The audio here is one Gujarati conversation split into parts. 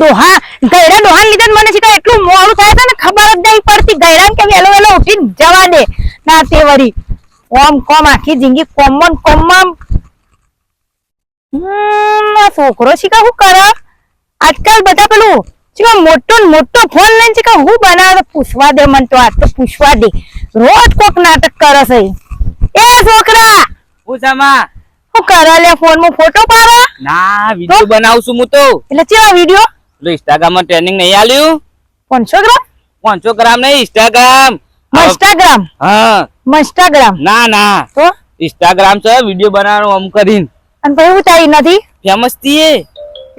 ડોહા. ગયરા ડોહા લીધે મને સીધા એટલું મોડું થાય છે ને ખબર જ નહીં પડતી. ગયરા કે વેલો વેલો ઉઠી જવા દે. ના તે વરી ઓમ કોમ આખી જિંદગી કોમન કોમમાં. છોકરો કે શું કરે? આજકાલ બધા પેલું છે મોટો મોટો ફોન લઈને છે કે હું બનાવે? પૂછવા દે મને તો આજ તો પૂછવા દે. રોજ કોક નાટક કરે છે. એ છોકરા! પૂછામાં શું કરે લે ફોનમાં ફોટો પાડો? ના વિડિયો બનાવું છું હું તો. એટલે ચેવા વીડિયો? ઇન્સ્ટાગ્રામમાં ટ્રેનિંગ નહીં આલ્યું? પાંચસો ગ્રામ? પાંચસો ગ્રામ નહીં ઇન્સ્ટાગ્રામ ઇન્સ્ટાગ્રામ હા. ઇન્સ્ટાગ્રામ ના ના. તો? ઇન્સ્ટાગ્રામ છે વીડિયો બનાવવાનો આમ કરીને. અને પછી ઉતારી નથી? ફેમસ થઈએ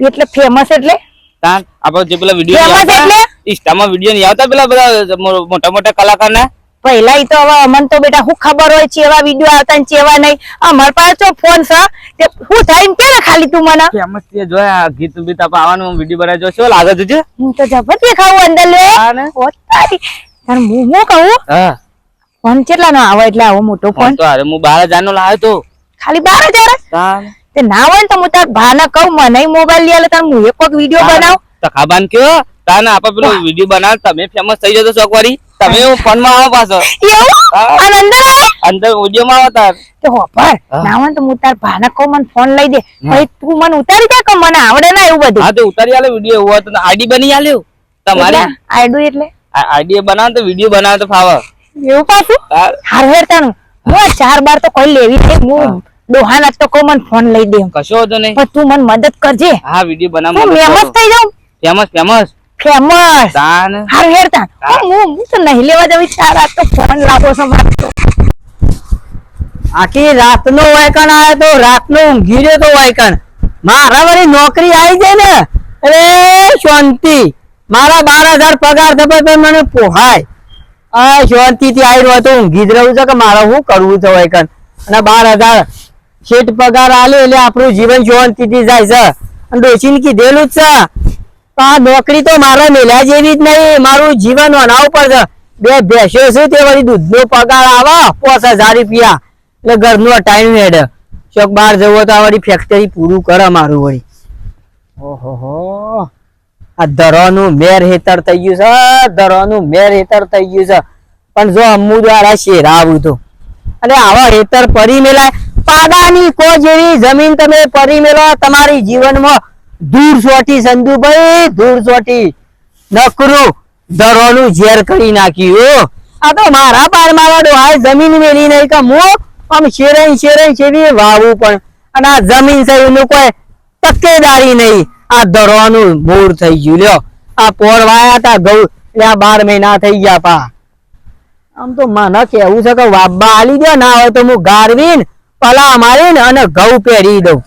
એટલે ફેમસ એટલે? તાન આપણે જે પેલા વીડિયો Famous એટલે? ઇન્સ્ટામાં વીડિયો નહીં આવતા પેલા બધા મોટા મોટા કલાકાર ના પહેલા તો હવે અમન તો બેટા શું ખબર હોય છે એવા વીડિયો આવતા ને ચેવા નહીં. અમાર પાસે તો ફોન છે. તે શું થાય ને કે ખાલી તું મને. થઈએ જોયા ગીત બીત આવવાનું વીડિયો બનાવજો શું લાગે છે. હું તો જબર દેખાવું અંદર લે તારી. હું હું કહું? હા. ફોન કેટલા નો આવે એટલે આવો મોટો ફોન તો અરે હું બાર હજાર નો લાવ્યો તો. ખાલી બાર હજાર તે ના હોય ને તો હું તાર ભાને કહું મને મોબાઈલ લઈ આલે તાર હું એક કોક વીડિયો બનાવ. તો ખાબાન કયો? તાને આપા પેલો વીડિયો બનાવ તમે ફેમસ થઈ જતો ચોકવારી તમે ફોનમાં આવો પાછો. એવું? અંદર અંદર વીડિયો માં આવતા. તો હોભળ ના હોય તો હું તાર ભાને કહું મને ફોન લઈ દે. ભાઈ તું મને ઉતારી દે કે મને આવડે ના એવું બધું? હા તો ઉતારી આલે વીડિયો હોય તો આઈડી બની આલ્યો? તમારી? આઈડી એટલે? આઈડી બનાવ તો વીડિયો બનાવ તો ફાવે. એવું પાછું? હાર હેરતાનું હું ચાર બાર તો કોઈ લેવી છે હું ડોહાના તો કહું મને ફોન લઈ દે કશો હતો નહીં. પણ તું મને મદદ કરજે. હા વીડિયો હું બનાવ ફેમસ થઈ જાઉં. Famous famous famous. તાન. હાર હેરતા હું હું હું તો નહીં લેવા જવી ચાર આ તો ફોન લાવો છો મારતો. આખી રાતનો વાયકણ આવે તો રાતનો ઊંઘી રહ્યો તો વાયકણ. મારા વળી નોકરી આવી જાય ને અરે શાંતિ. મારા બાર હજાર પગાર થતો તો મને પોહાય. આ શાંતિ થી આવી રહ્યો તો ઊંઘી જ રહું છે કે મારે શું કરવું છે વાયકણ? અને બાર હજાર શેઠ પગાર આલે એટલે આપણું જીવન શાંતિ થી જાય છે. અને ડોશીને કીધેલું જ છે આ નોકરી તો મારા મેલ્યા જેવી જ નહીં મારું જીવન વનાવ ઉપર છે. બે ભેંસો છે તે વળી દૂધનો પગાર આવે? પાંચ હજાર રૂપિયા. એટલે ઘરનો ટાઈમ હેડ. ચોક બહાર જવો તો આ વળી ફેક્ટરી પૂરું કરે મારું વળી. ઓહો આ ધરોનું મેર હેતર થઈ ગયું છે ધરોનું મેર હેતર થઈ ગયું છે. પણ જો અમુ દ્વારા શેર આવું તો. અને આવા હેતર પરી મેલાય પાડાની કો જેવી જમીન તમે પરી મેલો તમારી જીવનમાં દૂર સોટી સંધુભાઈ, દૂર સોટી નકરું ધરોનું ઝેર કરી નાખ્યું આ તો મારા પાર માવાડો ડોહાએ જમીન મેલી નહીં કે હું. આમ શેરે શેરે શેરી વાવું પણ. અને આ જમીન છે એનું કોઈ તકેદારી નહીં. આ ધરોનું મૂળ થઈ ગયું, લ્યો. આ પોર વાયા તા ગૌ, એટલે બાર મહિના થઈ ગયા પા. આમ તો મને કેવું છે કે વાબા આલી દે, ના હોય તો હું ગારવીન પલા મારીને અને ઘઉં પહેરી દઉં.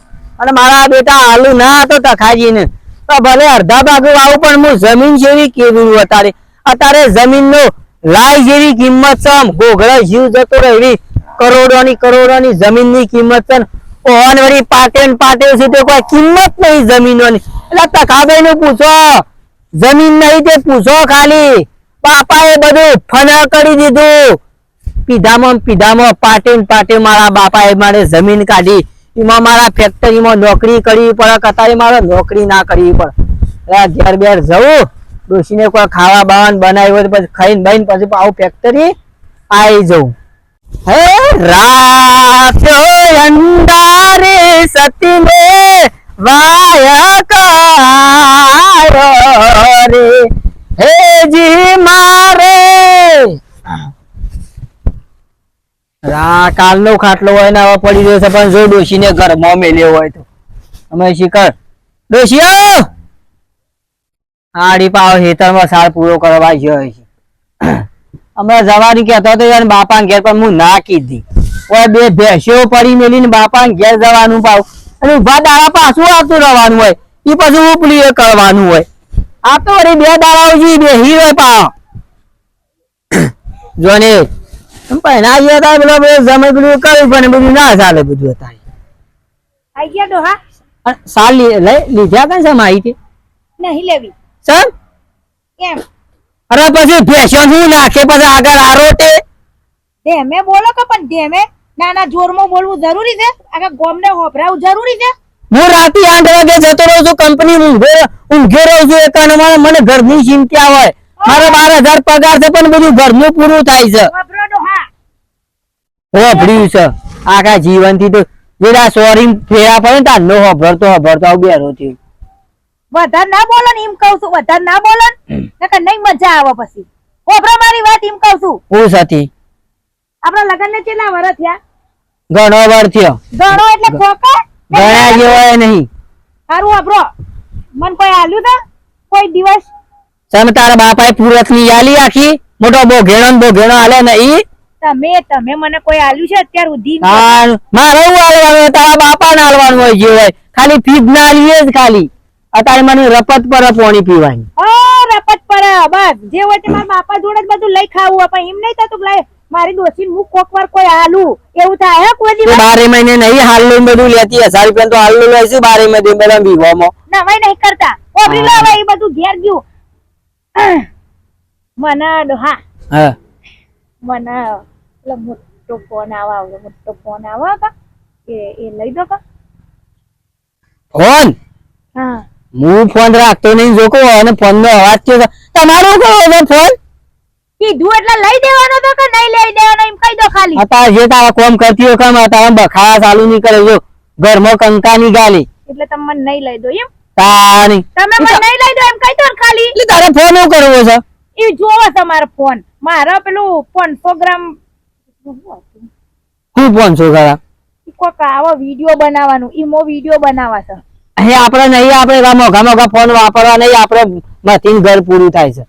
અને મારા બેટા આલુ ના હતો તખાજીને તો ભલે અડધા ભાગ આવું પણ હું જમીન જેવી કેવી અત્યારે? અત્યારે જમીનનો લાય જેવી કિંમત છે. આમ ઘોઘળા જીવ જતો એવી કરોડોની કરોડોની જમીનની કિંમત છે. ને ઓન વળી પાટે પાટે તે કોઈ કિંમત નહીં જમીનોની. એટલે તખાભાઈ નું પૂછો. જમીન નહીં તે પૂછો ખાલી. બાપાએ બધું ફના કરી દીધું. પીધામાં પીધામાં પાટે પાટે મારા બાપાએ મારે જમીન કાઢી. એમાં મારા ફેક્ટરીમાં નોકરી કરવી પડે કતારે મારે નોકરી ના કરવી પડે. એટલે ઘેર બેર જવું ડોસીને કોઈ ખાવા બાવાનું બનાવ્યું હોય પછી ખાઈને બાઈને પછી આવું ફેક્ટરી આવી જવું. હે રાતો અંધારે સતીને વાય કાયો રે. હે જી મારે. રા કાલનો ખાટલો હોય ને આવા પડી રહ્યો પણ જો ડોશીને ઘરમાં મેલ્યો હોય તો. અમે શિખર ડોશીઓ આડી પાવ હેતરમાં સાર પૂરો કરવા ગયો છે. અમે જવાની કહેતો હતો યાર બાપા ઘેર, પણ હું ના કીધી. ઓય બે ભેંસો પડી મેલીને બાપા ઘેર જવાનું પાવ અને ઊભા દાડા પાછું આવતું રહેવાનું હોય. એ પછી ઉપલી એ કરવાનું હોય. આ તો વળી બે દાડાઓ બે હી હોય પાવ જોને પહેલા ગયા હતા પેલો બધો જમે પેલું કર્યું પણ બધું ના ચાલે બધું અત્યારે. આઈ ગયા તો હા? સાલ લઈ લીધા કઈ છે માહિતી? નહીં લેવી. સર? કેમ? અરે પછી ભેંસો શું નાખે? પછી આગળ આરોટે ધેમે બોલો કે પણ ધેમે? નાના જોરમાં બોલવું જરૂરી છે? આગળ ગોમને હોભરાવું જરૂરી છે? હું રાતે આઠ વાગે જતો રહું છું કંપની ઊંઘે ઊંઘે રહું છું એક મને ઘરની ચિંતા હોય. મારો બાર હજાર પગાર છે પણ બધું ઘરનું પૂરું થાય છે. હોભળ્યું છે. આખા જીવનથી તો જેડા સોરી ફેરા પડે ને તારનો હોભળતો હોભળતો આવું બેરો થયું. વધારે ના બોલો ને એમ કહું છું વધારે ના બોલો ને નકર નહીં મજા આવે પછી. ઓભરો મારી વાત એમ કહું છું. હું સાથી? આપણા લગન ને કેટલા વર્ષ થયા? ઘણો વાર થયો. ઘણો એટલે ખોકા ઘણા જેવા નહીં. સારું વાપરો મન કોઈ આલ્યું તા? કોઈ દિવસ? તમે તારા બાપાએ પુરતની યાલી આખી? મોટો બોઘેણો બો ઘેણો આલે ને ઈ? તમે તમે મને કોઈ આલ્યું છે અત્યાર સુધી? મારે એવું હાલવાનું તારા બાપા ને હાલવાનું હોય જે હોય. ખાલી ફીજ ના આલીએ જ ખાલી. અત્યારે મને રપત પર પોણી પીવાની. રપત પર બસ. જે હોય તે મારા બાપા જોડે જ બધું લઈ ખાવું પણ એમ નહીં થતું મારી ડોસી હું કોક વાર કોઈ હાલું એવું થાય કોઈ દિવસ બારે મહિને નહીં હાલું બધું લેતી હજાર રૂપિયા તો હાલું લઈશું બારે મહિને બધા વિવાહમાં? નવાઈ નહીં કરતા. ઓબરી લો એ બધું ઘેર ગયું. મને હા. હા. મને પેલો મોટો ફોન આવા આવડો મોટો ફોન આવા કા એ એ લઈ દો કા? ફોન? હા. હું ફોન રાખતો નહીં જોકો અને ફોન નો અવાજ કે તમારો કયો ફોન? કીધું એટલે લઈ દેવાનો તો કે નહીં લઈ દેવાનો એમ કહી દો ખાલી. અત્યારે જે તારા કોમ કરતી હોય કામ તારા બખાડા ચાલુ નહીં કરે જો ઘરમાં કંકા ની ગાલી. એટલે તમે મને નહીં લઈ દો એમ? તારી તમે મને નહીં લઈ દો એમ કહી દો ખાલી. એટલે તારે ફોન કરવો છે? એ જોવો તમારો ફોન. મારા પેલું ફોન ગ્રામ હું ફોન છો ખરા કોક આવો વિડિયો બનાવવાનું ઈમો વિડિયો બનાવા છે હે આપણે નહીં આપણે એવા મોઘા મોઘા ફોન વાપરવા નહીં આપણે મથીન ઘર પૂરું થાય છે.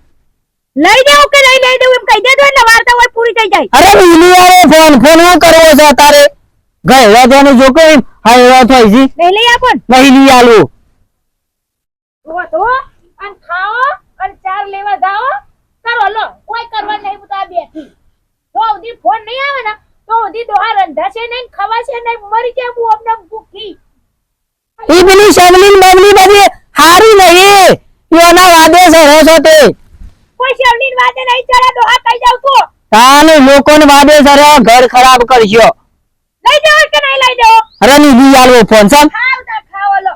લઈ દેવું કે નહીં લઈ દેવું એમ કહી દેજો એટલે વાર્તા હોય પૂરી થઈ જાય. અરે ઈલી આવે ફોન ફોન શું કરવો છે તારે? ઘરે જઈને જો કે હા એવા થઈ જી નહીં લઈ આપો નહીં લઈ આલો. જુઓ તો અન ખાઓ અન ચાર લેવા જાઓ. કરો લો કોઈ કરવા નહીં બતા બેઠી. તો સુધી ફોન નહીં આવે ને તો સુધી ડોહા રંધાશે નહીં ખવાશે નહીં મરી જાય હું અમને ભૂખી. ઈ પેલી શગલી બગલી બધી હારી નહીં. યોના વાદે છે રહેશો તે. કોઈ શેવની વાદે નહીં ચડે ડોહા કહી જાવ તો. તાને લોકોને વાદે છે ઘર ખરાબ કરશો. લઈ જાવ કે નહીં લઈ જાઓ અરે ની લઈ આલવો ફોન સામ ખાવ તા ખાવો લો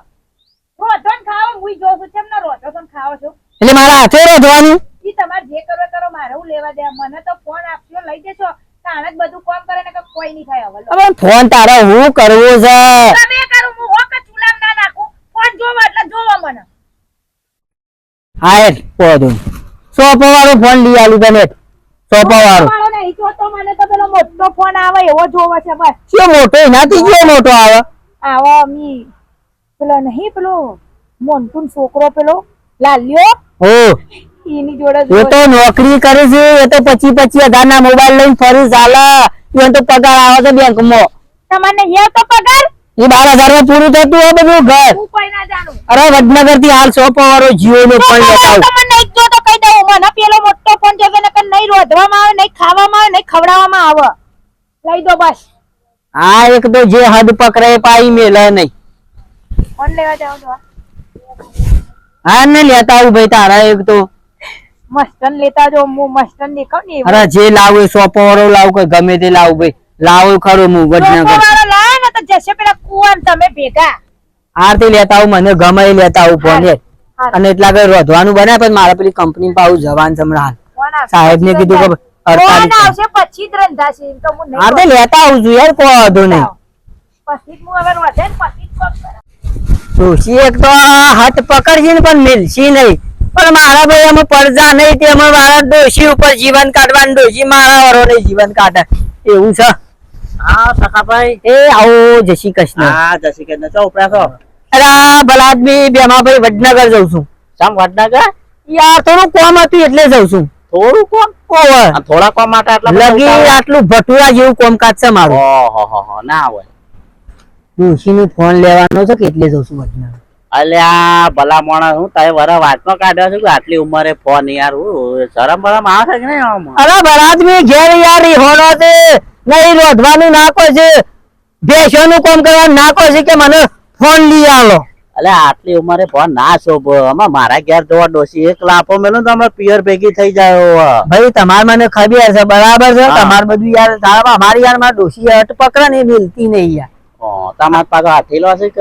રોધો ને ખાવો હું જોઉં છું કેમ ના રોધો છો ને છો? એટલે મારા હાથે રોધવાનું? ઈ તમારે જે કરો કરો મારે હું લેવા દે? મને તો ફોન આપશો લઈ જશો તાણે જ બધું કોમ કરે ને કે કોઈ નહીં થાય હવે. હવે ફોન તારે હું કરવો છે? તમે કરું હું હોક ચૂલામ ના નાખું? ફોન જોવો એટલે જોવો મને. હાય પોદું સોપો વાળો ફોન લઈ આલું તને. સોપો વાળો નહીં જોતો મને તો પેલો મોટો ફોન આવે એવો જોવો છે બસ. કયો મોટો? એનાથી કયો મોટો આવે? આવો મી. પેલો નહીં પેલો મોન્ટુન છોકરો પેલો? લાલ્યો? હો. એ તો નોકરી કરે છે એ તો પચી પચી હજાર ના મોબાઈલ લઈને ફરી ચાલે. એને તો પગાર આવે છે બેંકમાં. તમને હેર તો પગાર? એ બાર હજારમાં પૂરું થતું હોય બધું ઘર. અરે વડનગરથી હાલ સો પવારો જીઓ નો ફોન લેતા તમને એક જો તો કહી દઉં મને પેલો મોટો ફોન જોવે ને કે નહીં રોધવામાં આવે નહીં ખાવામાં આવે નહીં ખવડાવવામાં આવે. લઈ દો બસ. હા એક તો જે હદ પકડે પાઈ મેલે નહીં. ફોન લેવા જાવ હા ને લેતા આવું ભાઈ તારા એક તો. મસ્તન લેતા જો હું મસ્ટન દેખાવ ને અરે જે લાવું સોપો વાળો લાવું કે ગમે તે લાવું ભાઈ. લાવું ખરો હું વડનગર. વાળો લાવે ને તો જશે પેલા કુવર તમે ભેગા. આરતી લેતા આવું મને ગમે લેતા આવું ફોન. અને એટલા કઈ રોધવાનું બને પણ મારા પેલી કંપની પાઉ જવાન આવશે? સાહેબ ને કીધું કે અડતાલીસ આવશે? પછી જ રંધાશે તો હું નહીં આરતી લેતા આવું છું યાર કોઈ વાંધો નહીં. પછી હું હવે રોધે પછી જ કોક કરા. એક તો હાથ પકડશે ને પણ મિલશી નહીં. પણ મારા ભાઈ અમે પડતા નહીં તે અમે મારા ડોશી ઉપર જીવન કાઢવાનું ડોશી મારા વરોને જીવન કાઢે. એવું છે? હા સખાભાઈ. એ આવો જય શ્રી કૃષ્ણ. હા જય શ્રી કૃષ્ણ. ચો ઉપડ્યા છો? અરે આ ભલા આદમી ભાઈ વડનગર જઉં છું. સમ વડનગર? યાર થોડું કોમ હતું એટલે જઉં છું. થોડું કોમ? ઓવર થોડા કોમ માટે આટલા લગી આટલું ભટુરા જેવું કોમકાજ છે મારું. ઓહો હો હો ના હોય. ડોશી નું ફોન લેવાનો છે કે એટલે જઉં છું વડનગર. અલ્યા ભલા માણસ હું તારે વરા વાતમાં કાઢ્યો છું કે આટલી ઉંમરે ફોન યાર હું શરમ બરમ આવે છે કે નહીં? અરે બરાદમી ઘેર યાર હોનો છે નહીં રોધવાનું નાખો છે. ભેસોનું કામ કરવાનું નાખો છે કે મને ફોન લઈ આવો અલ્યા આટલી ઉંમરે ફોન ના શોભો આમાં મારા ઘેર તો ડોસી એક લાફો મેલો તો અમે પિયર ભેગી થઈ જાય ભાઈ તમારે મને ખબર છે બરાબર છે? તમારે બધું યાર તારા અમારી યાર મારા ડોસી અટ પકડે ને એ મિલતી નહીં યાર. તમાર પાસે હાથેલો છે કે.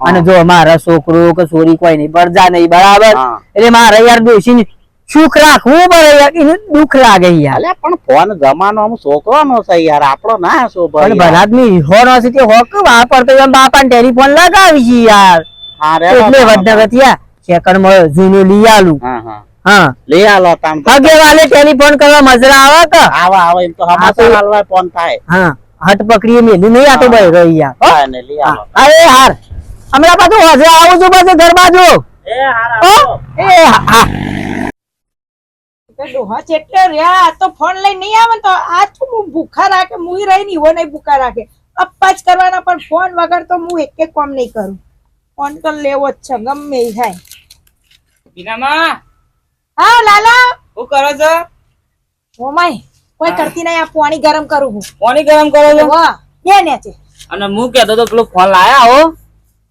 અને જો મારા છોકરો કે છોરી કોઈ નહીં બરજા નહીં બરાબર? એટલે મારે યાર દોશી સુખ રાખવું પડે યાર એને દુઃખ લાગે યાર. અલ્યા પણ ફોન જમાનો આમ છોકરાનો છે યાર આપણો ના છો પણ. ભલાદમી હો નો છે કે હો કે વાપરતો એમ બાપાને ટેલિફોન લગાવી છે યાર. એટલે વધને વધ્યા સેકન્ડમાં જૂનું લઈ આલું. હા હા. હા. લઈ આલો તામ તો. હગે વાલે ટેલિફોન કરવા મજરા આવે કે? આવા આવે એમ તો હમાસા તો- હાલવા ફોન થાય. હા. હટ પકડીએ મેલી. નહીં આટો ભાઈ રહી યાર અરે હાર. હમણાં પાછું હોજે આવું છું પાછું ઘર બાજુ. એ હારા એ હા ડોહા ચેટલે રહ્યા? તો ફોન લઈ નહીં આવે તો આ શું હું ભૂખા રાખે? હું રહી નહીં હો નહીં ભૂખા રાખે. અપ્પાજ કરવાના પણ ફોન વગર તો હું એક એક કામ નહીં કરું. ફોન તો લેવો જ છે ગમે એ થાય. બીનામાં હા લાલા. હું કરો છો? ઓ માય કોઈ કરતી નહીં આ પાણી ગરમ કરું હું. પાણી ગરમ કરો છો? વાહ બે ને છે અને હું કહેતો તો પેલો ફોન લાયા હો.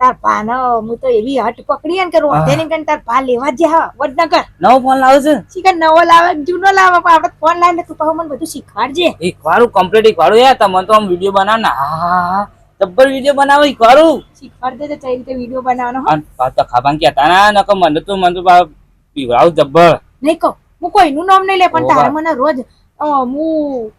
તાર પાનો હું તો એવી હટ પકડી ને કરું તેને કન તાર પા લેવા જ હા વડનગર. નવો ફોન લાવો છે? શીખર નવો લાવે જૂનો લાવે પણ આપણે ફોન લાવીને તું પાછું મને બધું શીખવાડજે. એક વારું કમ્પ્લીટ એક વારું યાર તમને તો આમ વીડિયો બનાવ ને હા જબ્બર વીડિયો બનાવો એક વારું શીખવાડ દેજે કઈ રીતે વીડિયો બનાવવાનો હો. તો ખાવાનું કહેતા ના નકો મને તો મને તો પીવડાવ જબ્બર. નહીં કહો હું કોઈનું નામ નહીં લે પણ. તારે મને રોજ હું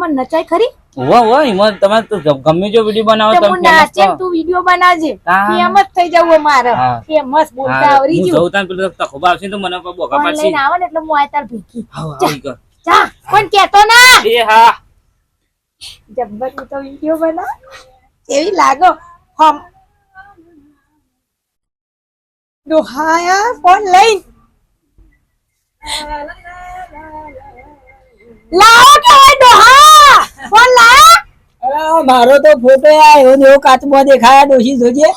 મને નચાય ખરી? વાહ વાહ હિંમત તમે તો ગમે જો વીડિયો બનાવો તો તમે હું નાચે તું વીડિયો બનાવજે એમ જ થઈ જાવ મારે કે ફેમસ બોલતા આવરી જો હું તાન પેલું તો ખબર આવશે તો મને બોકા પાછી લઈને આવે ને એટલે હું આ તાર ભીખી. જા. પણ કેતો ના. એ હા. જબ્બર તો વીડિયો બના એવી લાગો? હમ. દોહાયા ફોન લઈ લાવો કે હોય ડોહા? ફોન લાયા મારો તો ફોટો આવ્યો એવો કાચમાં દેખાયા ડોશી જોજે.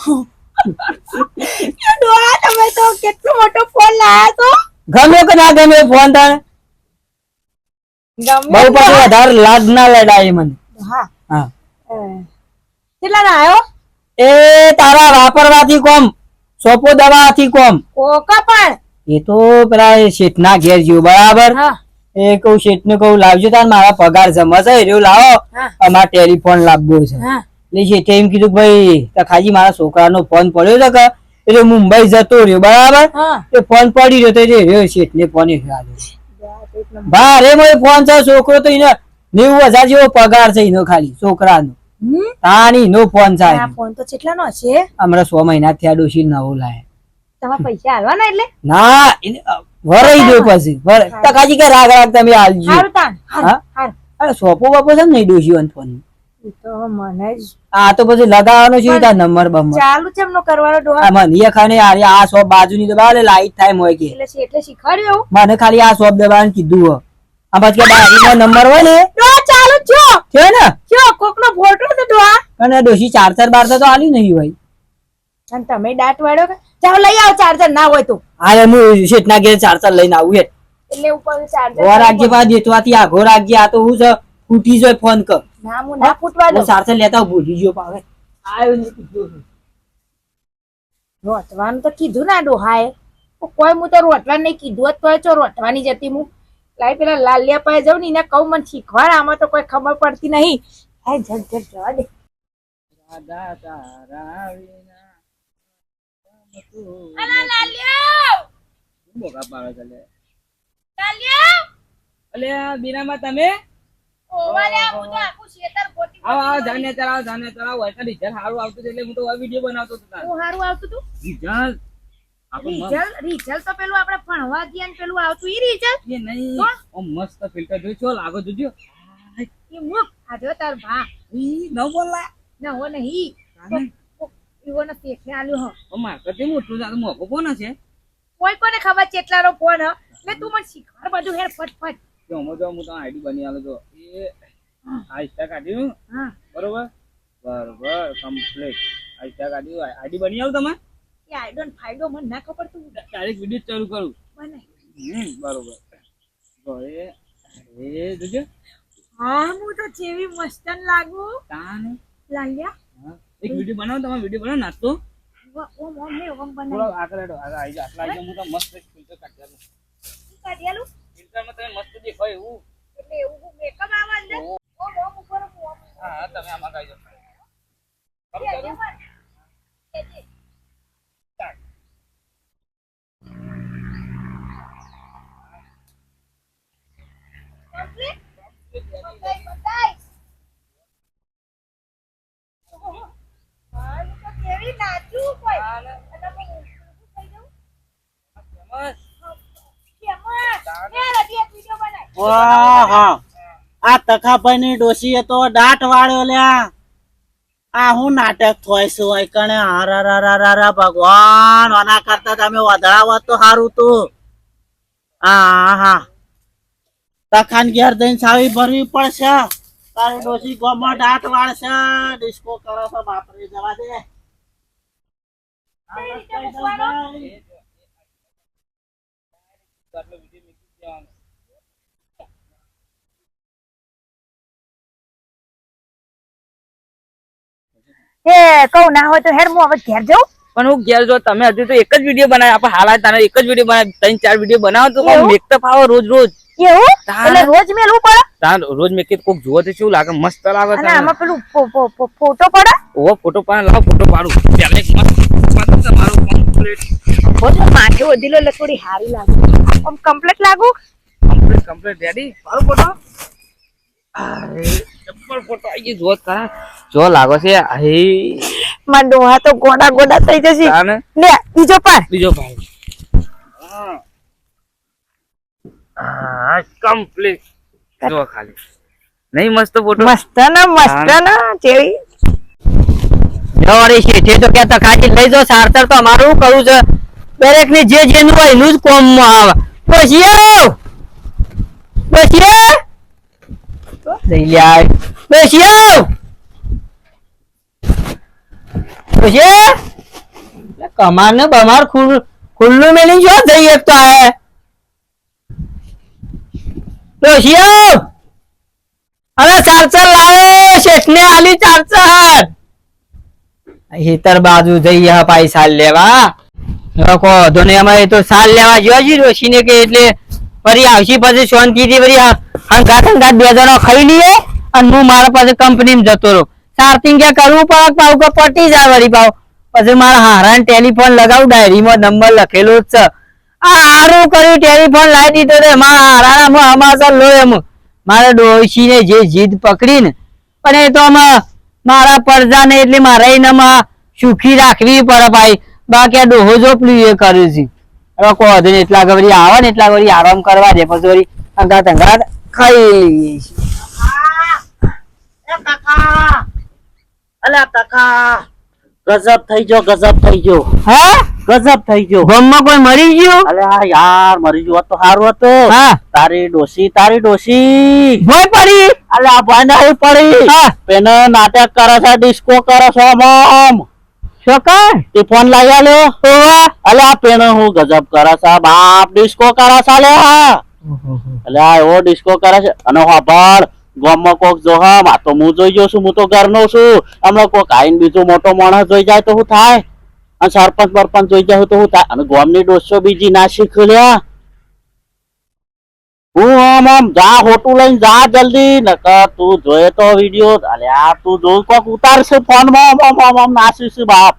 ડોહા તમે તો કેટલો મોટો ફોન લાયા તો ગમે કે ના ગમે ફોન તારે બહુ પાછો વધારે લાગ ના લડાય મને. હા હા. કેટલા ના આવ્યો એ તારા વાપરવાથી કોમ સોપો દવાથી કોમ. કોકા પણ? એ તો પેલા શેઠના ઘેર જેવું બરાબર? હા. એ કહું શેઠ ને કહું લાવજો તાર મારા પગાર જમા છે એવું લાવો. અમારે ટેલિફોન લાવવો છે. એટલે શેઠે એમ કીધું ભાઈ તખાજી મારા છોકરાનો ફોન પડ્યો છે કે એટલે મુંબઈ જતો રહ્યો બરાબર? એ ફોન પડી રહ્યો તો એ રહ્યો શેઠ ને ફોન ભારે મોય ફોન છે છોકરો તો એને નેવું હજાર જેવો પગાર છે એનો ખાલી છોકરાનો. તાની નો ફોન છે ફોન તો કેટલાનો છે. હમણાં સો મહિના થયા ડોશી નવો લાય. તમારા પૈસા હાલવાના એટલે? ના વરાઈ ગયો પછી. કાજી કે રાગ રાગ તમે હારું અરે સોપો બાપો છે ને નહીં ફોન તો મને જ આ તો પછી લગાવવાનો છે નંબર બમ્બર ચાલુ છે એમનો કરવાનો ડોહા. મને ખાને આ આ શોપ બાજુની દબાવે લાઈટ થાય મોય કે. એટલે શીખવાડ્યું મને ખાલી આ શોપ દબાવવાનું કીધું હો. આ પછી કે બાજુનો નંબર હોય ને. ડોહા ચાલુ છો છે ને? છો કોકનો ફોટો તો ડોહા. અને ડોસી ચાર ચાર બાર તો આલી નહીં હોય. અને તમે દાંત વાળો કે? ચાલો લઈ આવ ચાર્જર ના હોય તો. હા હું શેઠના ઘેર ચાર્જર લઈને આવું હેઠ. એટલે ઉપર ચાર્જર ઓ રાખજે પા દેતવાથી આઘો રાખજે આ તો હું છે ફૂટી જોય ફોન કર. ના હું ના ફૂટવા દઉં. ચાર્જર લેતા ભૂલી ગયો પાવે. આયો ને કીધું. રોટવાનું તો કીધું ના ડોહાએ. કોઈ હું તો રોટવા નહીં કીધું જ તોય ચો રોટવાની જતી હું લાઈ પેલા લાલિયા પાસે જાઉં ને એને કહું મને શીખવાડ આમાં તો કોઈ ખબર પડતી નહીં. જટ જટ જવા દે. રાધા તારા વિના અલા લાલિયા બોકા પાડો છે લે? લાલિયા અલ્યા બીનામાં તમે ઓવાલે હું તો આખું શેતર ગોતી આવો આવો જાને ચલાવો જાને ચલાવો હોય રિઝલ્ટ સારું આવતું એટલે હું તો વીડિયો બનાવતો હતો હું હારું આવતું તું તો પેલું આપણે ભણવા ગયા ને પેલું આવતું ઈ રિઝલ્ટ એ નહીં ઓ મસ્ત ફિલ્ટર જોઈ છો લાગો જોજો એ મુક આ જો તાર ભા ઈ ન બોલા ના હો નહીં ઈવો ને શેઠને આલ્યો હ. ઓ માર કરતી મોટું જાતું મોકો કોણ છે. કોઈ કોને ખબર ચેટલાનો ફોન હ એટલે તું મને શીખવાડ બધું હેર ફટફટ. જો હું જો હું તો આઈડી બની આલો તો એ આઈસ્ટા કાઢ્યું હા. બરોબર? બરોબર કમ્પ્લીટ આઈસ્ટા કાઢ્યું આઈડી બની આવ તમે એ આઈ ડોન્ટ ફાયદો મને ના ખબર તું ડાયરેક્ટ વિડિયો ચાલુ કરું. બને. હમ બરોબર. તો એ એ જોજો. હા હું તો જેવી મસ્તન લાગુ. કાન લાલ્યા? હા. એક વીડિયો બનાવો તમે વીડિયો બનાવો નાચતો વ- ઓમ ઓમ ને ઓમ થોડો બનાવી આગળ હેડો આગળ આવી જાઓ આટલા આવી જાઓ હું તો મસ્ત એક ફિલ્ટર કાઢી આલું કાઢેલું ફિલ્ટરમાં તમે મસ્ત દેખાય એવું એટલે એવું મેકઅપ આવે અંદર ઓમ ઓમ ઉપર ઓમ ઓમ હા હા તમે આમાં કાઢી જાઓ વાહ આ ભગવાન, આના કરતા તમે વધારાવત તો સારું તું. હા હા તખાન ઘેર દઈને સાવી ભરવી પડશે. તારી ડોશી ગોમાં દાંત વાળશે. ડિસ્કો કરો છો, બાપરે જવા દે. એ કહું ના હોય તો હેડ હું હવે ઘેર જાઉં પણ હું ઘેર જો તમે હજુ તો એક જ વીડિયો બનાવ્યો આપણે હાલ તારે એક જ વીડિયો બનાવ્યો ત્રણ ચાર વીડિયો બનાવો તો? મેકઅપ આવો રોજ રોજ એવું એટલે રોજ મેલવું પડે? રોજ મેકઅપ કોક જુઓ તો શું લાગે મસ્ત લાગે અને આમાં પેલું ફોટો પડે? ઓ ફોટો પાડ લાવ ફોટો પાડું. પહેલા એક મસ્ત માથે એટલે થોડી હારી લાગે. આમ કમ્પ્લીટ લાગુ? Ready? મારો ફોટો? અરે ફોટો આવી ગયો જો લાગે છે હે મારા ડોહા તો ગોડા ગોડા થઈ જશે. ને બીજો પર બીજો હા. કમ્પ્લીટ જો ખાલી. નહીં મસ્ત ફોટો મસ્ત ને મસ્ત ને જેવી. જવાળી છે. તે તો ખાલી લઈ જાઓ સારતર તો અમારું કરવું છે. દરેક ને જે જેનું હોય એનું જ કોમમાં આવે. પછી આવ. પછી આવ લઈ લે આવ પછી આવ. પછી આવ. લે કમાર ને બમાર ખુલ્લું ખુલ્લું મેલી જો જઈ એક તો આય આવ હવે ચાર્જર લાવે શેઠ ને આલી ચાર્જર! હેતર બાજુ જઈએ પાઈ સાલ લેવા. લોકો ધોને અમારે તો સાલ લેવા જ્યો જી રોશીને કે એટલે ફરી આવશી પછી શાંતિથી ફરી હંગાત હંગાત બે જણો ખાઈ લઈએ અને હું મારા પાસે કંપનીમાં જતો રહું. સારથી ક્યાં કરવું પડે પાવ કે પટી જાય વળી પાવ પછી મારા હારા ટેલિફોન લગાવું ડાયરીમાં નંબર લખેલો જ છે. આ કર્યું ટેલિફોન લાવી દીધો રે મારા અમાસર લો એમ મારા ડોશીને જે જીદ પકડીને પણ એ તો મારા પડદા ને એટલે મારે એનામાં સુખી રાખવી પડે ભાઈ. બાકી આ ડોહો જો પેલું એ કર્યું છે. હવે વાંધો એટલા ગવરી આવે ને એટલા ગવરી આરામ કરવા દે પછી વળી અંગાત અંગાત ખાઈ લઈએ કાકા અલ્યા કાકા ગજબ થઈ ગયો ગજબ થઈ ગયો. હા? ગજબ થઈ ગયો. ગામમાં કોઈ મરી ગયો? અરે આ યાર મરી ગયો તો સારું હતું. હા. તારી ડોસી તારી ડોસી ભોય પડી. અલ્યા ભાઈ નહીં પડી. હા. પેને નાટક કરે છે ડિસ્કો કરે છે મમ શોકર તે ફોન લઈ આલ્યો? ઓવા અલ્યા પેને હું ગજબ કરે છે બાપ ડિસ્કો કરે છે લે અલ્યા એવો ડિસ્કો કરે છે. અને હોભાળ ગામમાં કોક જો હમ આ તો હું જોઈ ગયો છું હું તો ઘરનો છું. હમણાં કોક આઈને બીજો મોટો માણસ જોઈ જાય તો શું થાય? અને સરપંચ બરપંચ જોઈ જાવ તો હું અને ગોમની ડોસો બીજી ના શીખલ્યા હું આમ આમ જા હોટું લઈને જા જલ્દી નકર તું જોયે તો વિડિયો આ તું જો કોક ઉતારશે ફોનમાં આમ આમ આમ નાસીશ બાપ.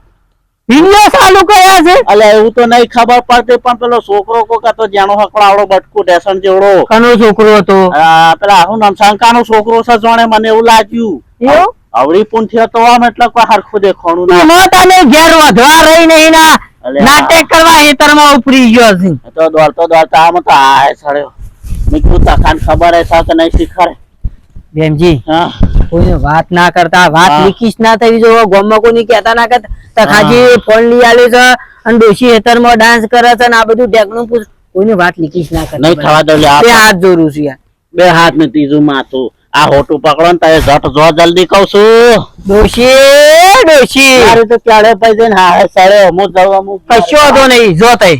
વિડિયો ચાલુ કર્યા છે? અલે એવું તો નહીં ખબર પડતી પણ પેલો છોકરો કોક હતો જેનો હકડાવડો બટકું ડેસન જેવડો. કનો છોકરો હતો? પેલા હું નામ શંકાનો છોકરો છે જોણે મને એવું લાગ્યું. એવું? અવળી પૂંઠી તો આમ એટલે કોઈ હરખું દેખાણું ના. તને ઘેર વધવા રહી નહીં ના. નાટક કરવા હેતરમાં ઉપરી ગયો છે. તો દોડતો દોડતા આમ તો આય સડ્યો. મેં કીધું તખાન ખબર હે સા કે નહીં શીખરે બેનજી હા. કોઈને વાત ના કરતા વાત. લીકીશ ના થઈ જો ગામમાં કોઈને કહેતા ના કરતા. તખાજી ફોન લઈ આલ્યો છે અને ડોશી હેતરમાં ડાન્સ કરે છે ને આ બધું પૂછ કોઈને વાત લીકીશ ના કરતા નહીં થવા દો હાથ જોરું છે યાર. બે હાથ ને ત્રીજું માથું. આ હોટું પકડો ને તારે ઝટ જો જલ્દી કઉ છું. ડોશી ડોશી. મારે તો ક્યારે પૈસે ને? હા સડે હું જવા હું કશો હતો નહીં જો તઈ.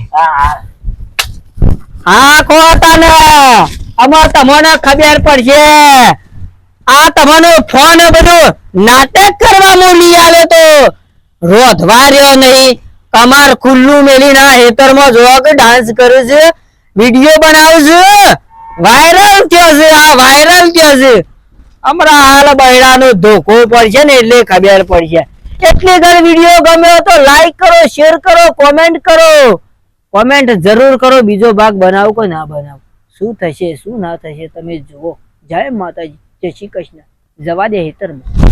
હા, કો તને? અમાર તમને ખબર પડશે. આ તમને ફોન બધું નાટક કરવાનું લઈ આવે તો રોધવા રહ્યો નહીં. કમાર ખુલ્લું મેલી ના હેતરમાં જોવા કે ડાન્સ કરું છું વીડિયો બનાવું છે. વાયરલ થયો છે આ વાયરલ થયો છે. હમણાં હાલ બૈરાનો ધોકો પડશે ને એટલે ખબર પડશે. એટલે ઘર વીડિયો ગમ્યો તો લાઈક કરો શેર કરો કોમેન્ટ કરો. કોમેન્ટ જરૂર કરો, બીજો ભાગ બનાવો કે ના બનાવો. શું થશે, શું ના થશે, તમે જુઓ. જય માતાજી, જય શ્રી કૃષ્ણ. જવા દે હેતરમાં.